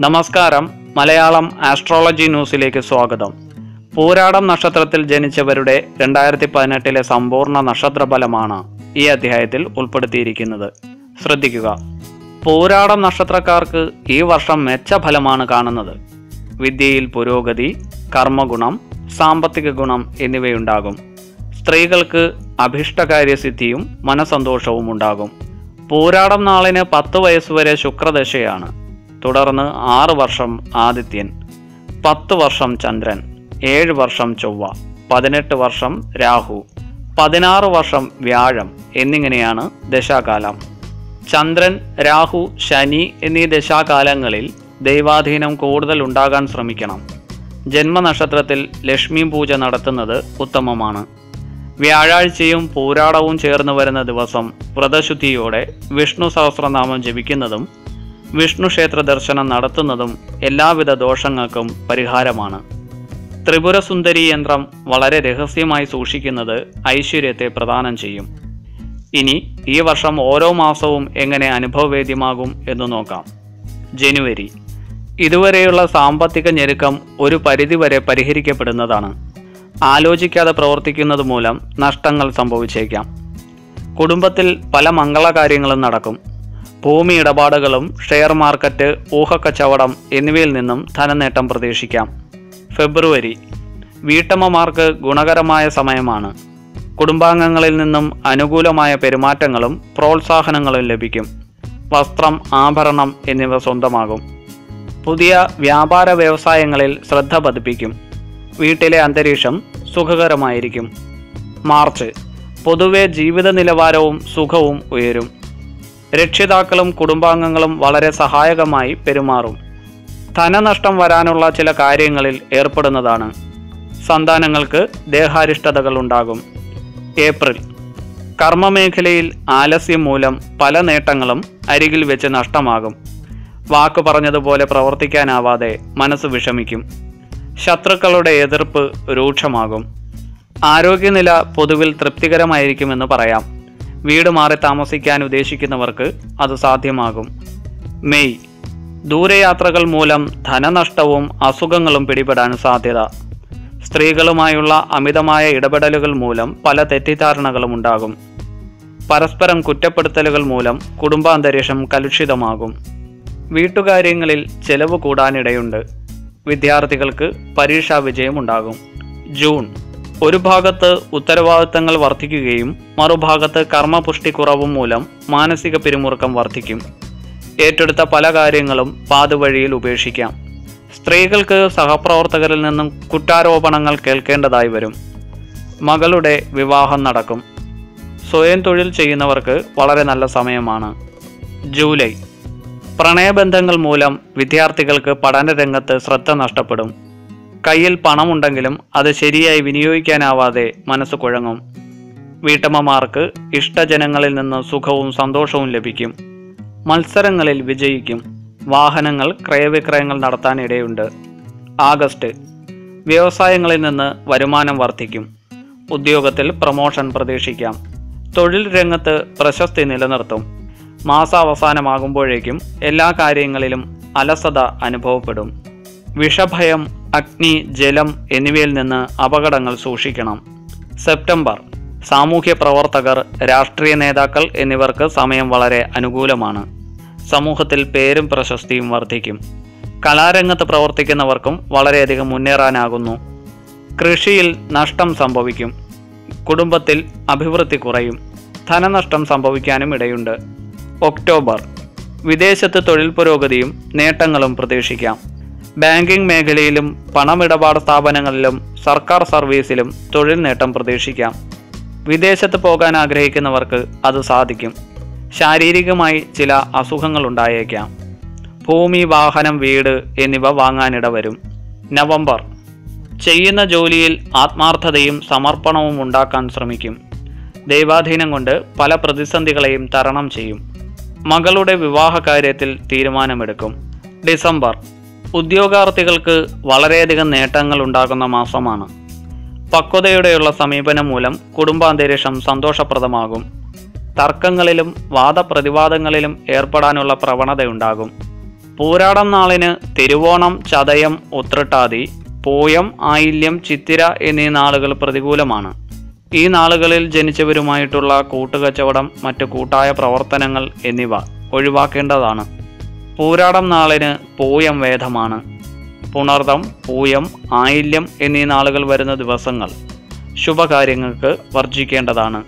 നമസ്കാരം. മലയാളം ആസ്ട്രോളജി ന്യൂസിലേക്ക് സ്വാഗതം. പൂരാടം നക്ഷത്രത്തിൽ ജനിച്ചവരുടെ രണ്ടായിരത്തി പതിനെട്ടിലെ സമ്പൂർണ നക്ഷത്രഫലമാണ് ഈ അധ്യായത്തിൽ ഉൾപ്പെടുത്തിയിരിക്കുന്നത്. ശ്രദ്ധിക്കുക. പൂരാടം നക്ഷത്രക്കാർക്ക് ഈ വർഷം മെച്ച ഫലമാണ് കാണുന്നത്. വിദ്യയിൽ പുരോഗതി കർമ്മഗുണം സാമ്പത്തിക ഗുണം എന്നിവയുണ്ടാകും. സ്ത്രീകൾക്ക് അഭിഷ്ടകാര്യസിദ്ധിയും മനസന്തോഷവും ഉണ്ടാകും. പൂരാടം നാളിന് പത്ത് വയസ്സുവരെ ശുക്രദശയാണ്. തുടർന്ന് ആറ് വർഷം ആദിത്യൻ പത്ത് വർഷം ചന്ദ്രൻ ഏഴ് വർഷം ചൊവ്വ പതിനെട്ട് വർഷം രാഹു പതിനാറ് വർഷം വ്യാഴം എന്നിങ്ങനെയാണ് ദശാകാലം. ചന്ദ്രൻ രാഹു ശനി എന്നീ ദശാകാലങ്ങളിൽ ദൈവാധീനം കൂടുതൽ ഉണ്ടാകാൻ ശ്രമിക്കണം. ജന്മനക്ഷത്രത്തിൽ ലക്ഷ്മി പൂജ നടത്തുന്നത് ഉത്തമമാണ്. വ്യാഴാഴ്ചയും പൂരാടവും ചേർന്ന് വരുന്ന ദിവസം വ്രതശുദ്ധിയോടെ വിഷ്ണു സഹസ്രനാമം ജപിക്കുന്നതും വിഷ്ണു ക്ഷേത്ര ദർശനം നടത്തുന്നതും എല്ലാവിധ ദോഷങ്ങൾക്കും പരിഹാരമാണ്. ത്രിപുരസുന്ദരി യന്ത്രം വളരെ രഹസ്യമായി സൂക്ഷിക്കുന്നത് ഐശ്വര്യത്തെ പ്രദാനം ചെയ്യും. ഇനി ഈ വർഷം ഓരോ മാസവും എങ്ങനെ അനുഭവവേദ്യമാകും എന്ന് നോക്കാം. ജനുവരി. ഇതുവരെയുള്ള സാമ്പത്തിക ഞെരുക്കം ഒരു പരിധിവരെ പരിഹരിക്കപ്പെടുന്നതാണ്. ആലോചിക്കാതെ പ്രവർത്തിക്കുന്നത് മൂലം നഷ്ടങ്ങൾ സംഭവിച്ചേക്കാം. കുടുംബത്തിൽ പല മംഗളകാര്യങ്ങളും നടക്കും. ഭൂമി ഇടപാടുകളും ഷെയർ മാർക്കറ്റ് ഊഹക്കച്ചവടം എന്നിവയിൽ നിന്നും ധനനേട്ടം പ്രതീക്ഷിക്കാം. ഫെബ്രുവരി. വീട്ടമ്മമാർക്ക് ഗുണകരമായ സമയമാണ്. കുടുംബാംഗങ്ങളിൽ നിന്നും അനുകൂലമായ പെരുമാറ്റങ്ങളും പ്രോത്സാഹനങ്ങളും ലഭിക്കും. വസ്ത്രം ആഭരണം എന്നിവ സ്വന്തമാകും. പുതിയ വ്യാപാര വ്യവസായങ്ങളിൽ ശ്രദ്ധ പതിപ്പിക്കും. വീട്ടിലെ അന്തരീക്ഷം സുഖകരമായിരിക്കും. മാർച്ച്. പൊതുവെ ജീവിത നിലവാരവും സുഖവും ഉയരും. രക്ഷിതാക്കളും കുടുംബാംഗങ്ങളും വളരെ സഹായകമായി പെരുമാറും. ധനനഷ്ടം വരാനുള്ള ചില കാര്യങ്ങളിൽ ഏർപ്പെടുന്നതാണ്. സന്താനങ്ങൾക്ക് ദേഹാരിഷ്ടതകൾ ഉണ്ടാകും ഏപ്രിൽ. കർമ്മമേഖലയിൽ ആലസ്യം മൂലം പല നേട്ടങ്ങളും അരികിൽ വെച്ച് നഷ്ടമാകും. വാക്ക് പറഞ്ഞതുപോലെ പ്രവർത്തിക്കാനാവാതെ മനസ്സ് വിഷമിക്കും. ശത്രുക്കളുടെ എതിർപ്പ് രൂക്ഷമാകും. ആരോഗ്യനില പൊതുവിൽ തൃപ്തികരമായിരിക്കുമെന്ന് പറയാം. വീട് മാറി താമസിക്കാൻ ഉദ്ദേശിക്കുന്നവർക്ക് അത് സാധ്യമാകും. മെയ്. ദൂരയാത്രകൾ മൂലം ധനനഷ്ടവും അസുഖങ്ങളും പിടിപെടാൻ സാധ്യത. സ്ത്രീകളുമായുള്ള അമിതമായ ഇടപെടലുകൾ മൂലം പല തെറ്റിദ്ധാരണകളും ഉണ്ടാകും. പരസ്പരം കുറ്റപ്പെടുത്തലുകൾ മൂലം കുടുംബാന്തരീക്ഷം കലുഷിതമാകും. വീട്ടുകാര്യങ്ങളിൽ ചെലവ് കൂടാനിടയുണ്ട്. വിദ്യാർത്ഥികൾക്ക് പരീക്ഷാ വിജയമുണ്ടാകും. ജൂൺ. ഒരു ഭാഗത്ത് ഉത്തരവാദിത്തങ്ങൾ വർദ്ധിക്കുകയും മറുഭാഗത്ത് കുറവും മൂലം മാനസിക പിരിമുറുക്കം വർദ്ധിക്കും ഏറ്റെടുത്ത പല കാര്യങ്ങളും പാതുവഴിയിൽ ഉപേക്ഷിക്കാം. സ്ത്രീകൾക്ക് സഹപ്രവർത്തകരിൽ നിന്നും കുറ്റാരോപണങ്ങൾ കേൾക്കേണ്ടതായി വരും. മകളുടെ വിവാഹം നടക്കും. സ്വയം തൊഴിൽ ചെയ്യുന്നവർക്ക് വളരെ നല്ല സമയമാണ്. ജൂലൈ. പ്രണയബന്ധങ്ങൾ മൂലം വിദ്യാർത്ഥികൾക്ക് പഠനരംഗത്ത് ശ്രദ്ധ നഷ്ടപ്പെടും. കയ്യിൽ പണമുണ്ടെങ്കിലും അത് ശരിയായി വിനിയോഗിക്കാനാവാതെ മനസ്സ് കുഴങ്ങും. വീട്ടമ്മമാർക്ക് ഇഷ്ടജനങ്ങളിൽ നിന്ന് സുഖവും സന്തോഷവും ലഭിക്കും. മത്സരങ്ങളിൽ വിജയിക്കും. വാഹനങ്ങൾ ക്രയവിക്രയങ്ങൾ നടത്താനിടയുണ്ട്. ആഗസ്റ്റ്. വ്യവസായങ്ങളിൽ നിന്ന് വരുമാനം വർദ്ധിക്കും. ഉദ്യോഗത്തിൽ പ്രമോഷൻ പ്രതീക്ഷിക്കാം. തൊഴിൽ രംഗത്ത് പ്രശസ്തി നിലനിർത്തും. മാസാവസാനമാകുമ്പോഴേക്കും എല്ലാ കാര്യങ്ങളിലും അലസത അനുഭവപ്പെടും. വിഷഭയം അഗ്നി ജലം എന്നിവയിൽ നിന്ന് അപകടങ്ങൾ സൂക്ഷിക്കണം. സെപ്റ്റംബർ. സാമൂഹ്യ പ്രവർത്തകർ രാഷ്ട്രീയ നേതാക്കൾ എന്നിവർക്ക് സമയം വളരെ അനുകൂലമാണ്. സമൂഹത്തിൽ പേരും പ്രശസ്തിയും വർദ്ധിക്കും. കലാരംഗത്ത് പ്രവർത്തിക്കുന്നവർക്കും വളരെയധികം മുന്നേറാനാകുന്നു. കൃഷിയിൽ നഷ്ടം സംഭവിക്കും. കുടുംബത്തിൽ അഭിവൃദ്ധി കുറയും. ധനനഷ്ടം സംഭവിക്കാനും ഇടയുണ്ട്. ഒക്ടോബർ. വിദേശത്ത് തൊഴിൽ പുരോഗതിയും നേട്ടങ്ങളും പ്രതീക്ഷിക്കാം. ബാങ്കിംഗ് മേഖലയിലും പണമിടപാട് സ്ഥാപനങ്ങളിലും സർക്കാർ സർവീസിലും തൊഴിൽ നേട്ടം പ്രതീക്ഷിക്കാം. വിദേശത്ത് പോകാൻ ആഗ്രഹിക്കുന്നവർക്ക് അത് സാധിക്കും. ശാരീരികമായി ചില അസുഖങ്ങൾ ഉണ്ടായേക്കാം. ഭൂമി വാഹനം വീട് എന്നിവ വാങ്ങാനിട വരും. നവംബർ. ചെയ്യുന്ന ജോലിയിൽ ആത്മാർത്ഥതയും സമർപ്പണവും ഉണ്ടാക്കാൻ ശ്രമിക്കും. ദൈവാധീനം കൊണ്ട് പല പ്രതിസന്ധികളെയും തരണം ചെയ്യും. മകളുടെ വിവാഹ കാര്യത്തിൽ തീരുമാനമെടുക്കും. ഡിസംബർ. ഉദ്യോഗാർത്ഥികൾക്ക് വളരെയധികം നേട്ടങ്ങൾ ഉണ്ടാകുന്ന മാസമാണ്. പക്വതയോടെയുള്ള സമീപനം മൂലം കുടുംബാന്തരീക്ഷം സന്തോഷപ്രദമാകും. തർക്കങ്ങളിലും വാദപ്രതിവാദങ്ങളിലും ഏർപ്പെടാനുള്ള പ്രവണതയുണ്ടാകും. പൂരാടം നാളിന് തിരുവോണം ചതയം ഉത്രട്ടാതി പൂയം ആയില്യം ചിത്തിര എന്നീ നാളുകൾ പ്രതികൂലമാണ്. ഈ നാളുകളിൽ ജനിച്ചവരുമായിട്ടുള്ള കൂട്ടുകച്ചവടം മറ്റു കൂട്ടായ പ്രവർത്തനങ്ങൾ എന്നിവ ഒഴിവാക്കേണ്ടതാണ്. പൂരാടം നാളിന് പൂയം വേദമാണ്. പുണർദം പൂയം ആയില്യം എന്നീ നാളുകൾ വരുന്ന ദിവസങ്ങൾ ശുഭകാര്യങ്ങൾക്ക് വർജിക്കേണ്ടതാണ്